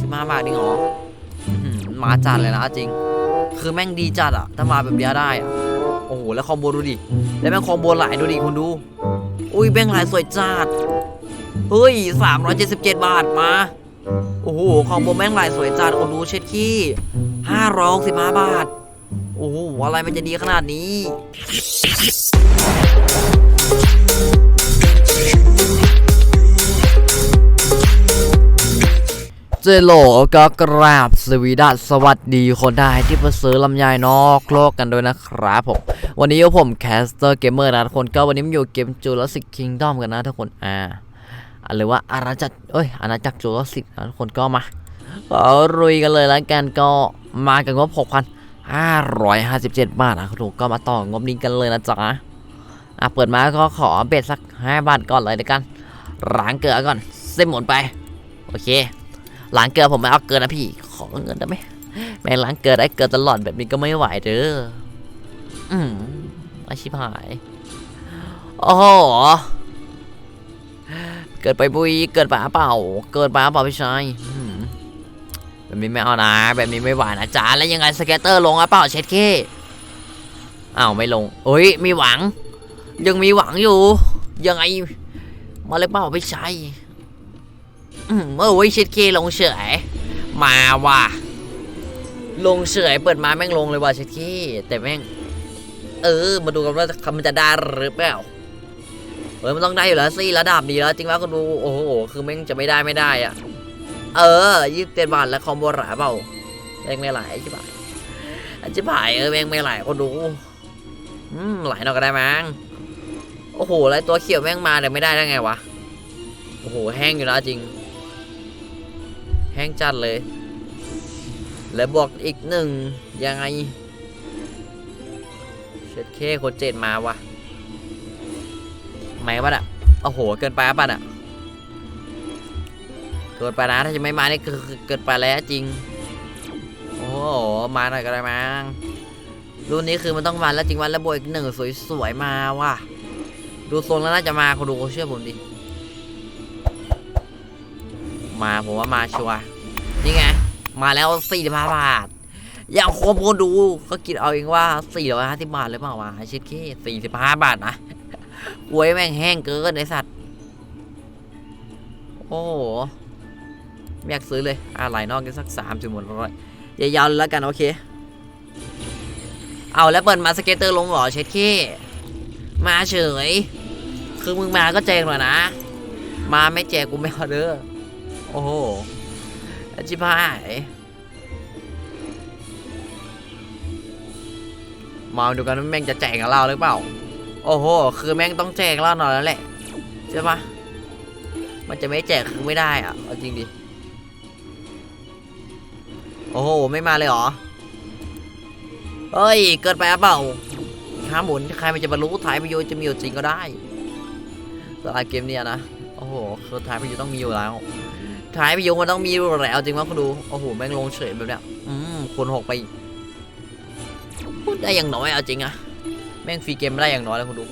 สิบห้าบาทนี่หรออื้อหือมาจัดเลยนะจริง คือแม่งดีจัดอะถ้ามาแบบเนี้ยได้อะโอ้โห แล้วคอมโบดูดิ แล้วแม่งคอมโบหลายดูดิคุณดู อุ้ยแม่งหลายสวยจัด เฮ้ยสามร้อยเจ็ดสิบเจ็ดบาทมา โอ้โห คอมโบแม่งหลายสวยจัดโอ้ดูเช็ดขี้ห้าร้อยสิบห้าบาท โอ้โห อะไรมันจะดีขนาดนี้ เจโลก็กราบสวีดัสสวัสดีคนได้ที่มาซื้อลำไยนอกโลกกันด้วยนะครับผม วันนี้ผมแคสเตอร์เกมเมอร์นะทุกคนก็วันนี้มาอยู่เกมจูราสิกคิงดอมกันนะทุกคนอ่าหรือว่าอาณาจักรเอ้ยอาณาจักรจูราสิกนะทุกคนก็มาเอารุยกันเลยแล้วกันก็มากันงบ6,557 บาทนะทุกคนก็มาต่องบนี้กันเลยนะจ๊ะอะเปิดมาก็ขอเบ็ดสัก 5 บาทก่อนเลยเดียวกันล้างเกลือก่อนเส้นหมดไป โอเค ล้างเกลือผมไม่เอาเกินนะพี่ ขอเงินได้ไหมแม่งล้างเกลือได้เกลือตลอดแบบนี้ก็ไม่ไหวเด้ออืมอาชีพหายโอ้โหเกิดไปบุยเกิดป่าเปล่า เกิดป่าเปล่าพี่ชายแบบนี้ไม่เอานะ แบบนี้ไม่ไหวนะจ๊ะแล้วยังไงสเก็ตเตอร์ลงอะเปล่าเช็ดเคอ้าวไม่ลงเอ้ยมีหวัง ยังมีหวังอยู่ ยังไง มาเลยเปล่าพี่ชาย เมื่อวิชิตคีลงเฉย มาว่ะ ลงเฉยเปิดมาแม่งลงเลยว่ะชิตคีแต่แม่ง เออ มาดูกันว่ามันจะได้หรือเปล่าเฮ้ยมันต้องได้อยู่แล้วสิระดับดีแล้ว จริงว่าก็ดูโอ้โหคือแม่งจะไม่ได้ไม่ได้อะ เออยี่สิบเจ็ดบาทแล้วคอมโบหราเปล่าแม่งไม่ไหลใช่ปะอันจะผ่ายเออแม่งไม่ไหลก็ดูอืมไหลหน่อยก็ได้มั้งโอ้โหแล้วตัวเขียวแม่งมาแต่ไม่ได้ได้ไงวะโอ้โหแห้งอยู่แล้วจริง แห้งจัดเลย แล้วบวกอีกหนึ่งยังไง เช็ดเคคนเจ็ดมาวะไม่ปะน่ะโอ้โห เกินไปปะน่ะ เกินไปนะถ้าจะไม่มานี่คือเกินไปแล้วจริง โอ้โห มาหน่อยก็ได้มั้งรุ่นนี้คือมันต้องมาแล้วจริงวันแล้วบวกอีกหนึ่งสวยๆมาว่ะ ดูทรงแล้วน่าจะมาคนดูเชื่อผมดิ มาผมว่ามาชัวนี่ไง มาแล้วสี่สิบห้าบาท อย่างคมคนดูก็คิดเอาเองว่าสี่ร้อยห้าสิบบาทหรือเปล่าวะชิดขี้สี่สิบห้าบาทนะหวยแม่งแห้งเกินไอสัตว์ โอ้โหไม่อยากซื้อเลยอะไหลนอกกันสักสามจุดหมดร้อยยาวๆแล้วกัน โอเค เอาแล้วเปิดมาสเก็ตเตอร์ลงหรอเช็ดขี้มาเฉย คือมึงมาก็แจงหน่อยนะ มาไม่แจกกูไม่เอาเด้อ โอ้โหอจิพายมาดูกันว่าแม่งจะแจกกับเราหรือเปล่า โอ้โห คือแม่งต้องแจกเราหน่อยแล้วแหละใช่ปะมันจะไม่แจกคือไม่ได้อะเอาจริงดิ โอ้โห ไม่มาเลยเหรอ เฮ้ย เกินไปหรือเปล่าขาหมุน ใครมันจะมารู้ท้ายประโยชน์จะมีอยู่จริงก็ได้สำหรับเกมเนี้ยนะ โอ้โห คือท้ายประโยชน์ต้องมีอยู่แล้ว ท้ายพี่ยงมันต้องมีอยู่แล้วจริงว่าคุณดู โอ้โห แม่งลงเฉยแบบเนี้ย อืมคูณหกไปพูดได้อย่างน้อยเอาจริงอะแม่งฟรีเกมได้อย่างน้อยแล้วคุณดู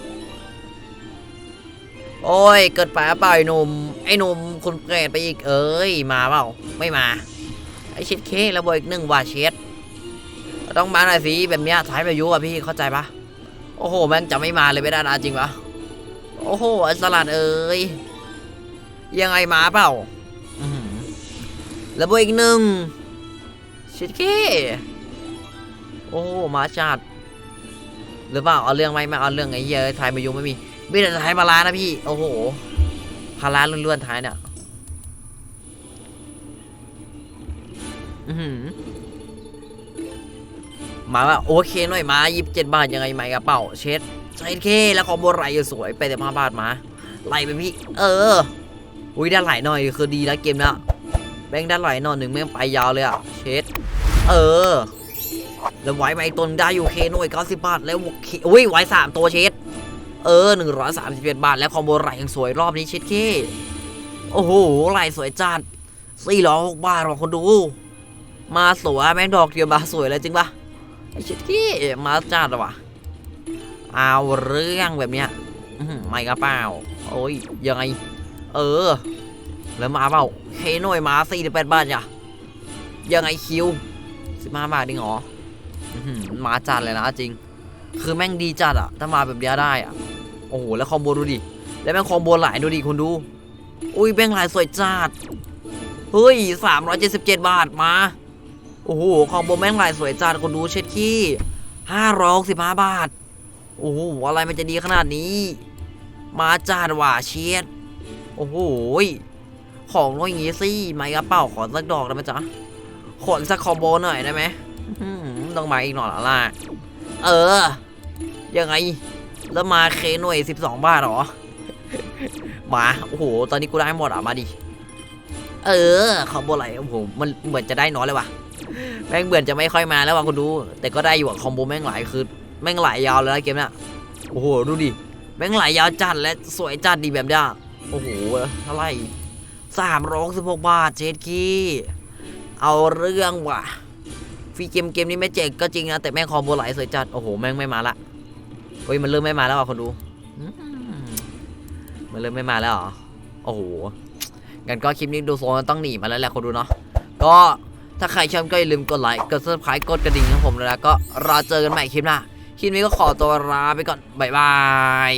โอ้ย เกิดไปเปล่าไอ้หนุ่ม ไอ้หนุ่มคุณเกรดไปอีก เอ้ย มาเปล่า ไม่มา ไอ้เช็ดเคแล้วบอีกหนึ่งว่าเช็ด ต้องมาหน่อยสิแบบเนี้ยท้ายพายุอะพี่เข้าใจปะโอ้โห แม่งจะไม่มาเลยไม่ได้นะจริงปะโอ้โหอสลัดเอ้ย ยังไงมาเปล่า แล้วบวกอีกหนึ่งชิดเก้โอ้มาจัดหรือเปล่าเอาเรื่องไหมไม่เอาเรื่องไอ้เหี้ยไทยมายุไม่มีมีแต่ไทยมาลานะพี่โอ้โหพาราล้วนๆท้ายเนี่ยอือหือมาว่าโอเคหน่อยมายิบเจ็ดบาทยังไงไหมกระเป๋าเช็ดใช้เคแล้วคอมโบไหลสวยไปแต่มาบาทมาไหลไปพี่ เอออุ้ยได้ไหลหน่อยคือดีนะเกมเนี้ย แบงค์ได้ไหลหน่อยหนึ่งแม่งไปยาวเลยอะเช็ดเออแล้วไหวมาอีกตัวหนึ่งได้อยู่เคหน่วยเก้าสิบบาทแล้วอุ้ยไหวสามตัวเช็ดเออหนึ่งร้อยสามสิบเอ็ดบาท แล้วคอมโบไหลยังสวยรอบนี้เช็ดเคโอ้โหไหลสวยจัดสี่ร้อยหกบาทของคนดู มาสวยแม่งดอกเดียวมาสวยเลยจริงปะไอเช็ดเคมาจัดว่ะเอาเรื่องแบบเนี้ยไม่กระเป๋าโอ้ยยังไง เออ แล้วมาเปล่าเคหน่อยมาสี่สิบแปดบาทอย่ะยังไงคิวสิบห้าบาทดิงเหรออื้อหือมาจัดเลยนะจริง คือแม่งดีจัดอะถ้ามาแบบเดียได้อะโอ้โหแล้วคอมโบดูดิ แล้วแม่งคอมโบหลายดูดิคุณดู อุ้ยแม่งหลายสวยจัด เฮ้ยสามร้อยเจ็ดสิบเจ็ดบาทมา โอ้โหคอมโบแม่งหลายสวยจัดคุณดูเช็ดขี้ห้าร้อยสิบห้าบาท โอ้โหอะไรมันจะดีขนาดนี้ มาจัดว่ะเชียดโอ้โหย ของน้อยอย่างงี้สิไม่กระเป๋าขอสักดอกได้ไหมจ๊ะขนสักคอมโบหน่อยได้ไหมต้องมาอีกหน่อยละล่ะ เออ ยังไง แล้วมาเคหน่วยสิบสองบาทหรอ มา โอ้โห ตอนนี้กูได้หมดอะ มาดิ เออคอมโบไหลโอ้โห มันเหมือนจะได้น้อยเลยว่ะ แม่งเหมือนจะไม่ค่อยมาแล้วว่ะคุณดู แต่ก็ได้อยู่อะคอมโบแม่งหลายคือ แม่งหลายยาวเลยนะเกมเนี้ย โอ้โห ดูดิ แม่งหลายยาวจัดและสวยจัดดีแบบเนี้ยโอ้โหเท่าไหร่ สามร้อยสิบหกบาทเจ็ดกี้เอาเรื่องว่ะฟรีเกมเกมนี้ไม่เจ๋งก็จริงนะแต่แม่งคอมโบไหลสวยจัด โอ้โห แม่งไม่มาละเฮ้ย มันเริ่มไม่มาแล้วอะคนดู มันเริ่มไม่มาแล้วเหรอ โอ้โหงั้นก็คลิปนี้ดูโซนต้องหนีมาแล้วแหละคนดูเนาะก็ถ้าใครชอบก็อย่าลืมกดไลค์กด subscribe กดกระดิ่งของผมเลยนะก็รอเจอกันใหม่คลิปหน้าคลิปนี้ก็ขอตัวลาไปก่อนบ๊ายบาย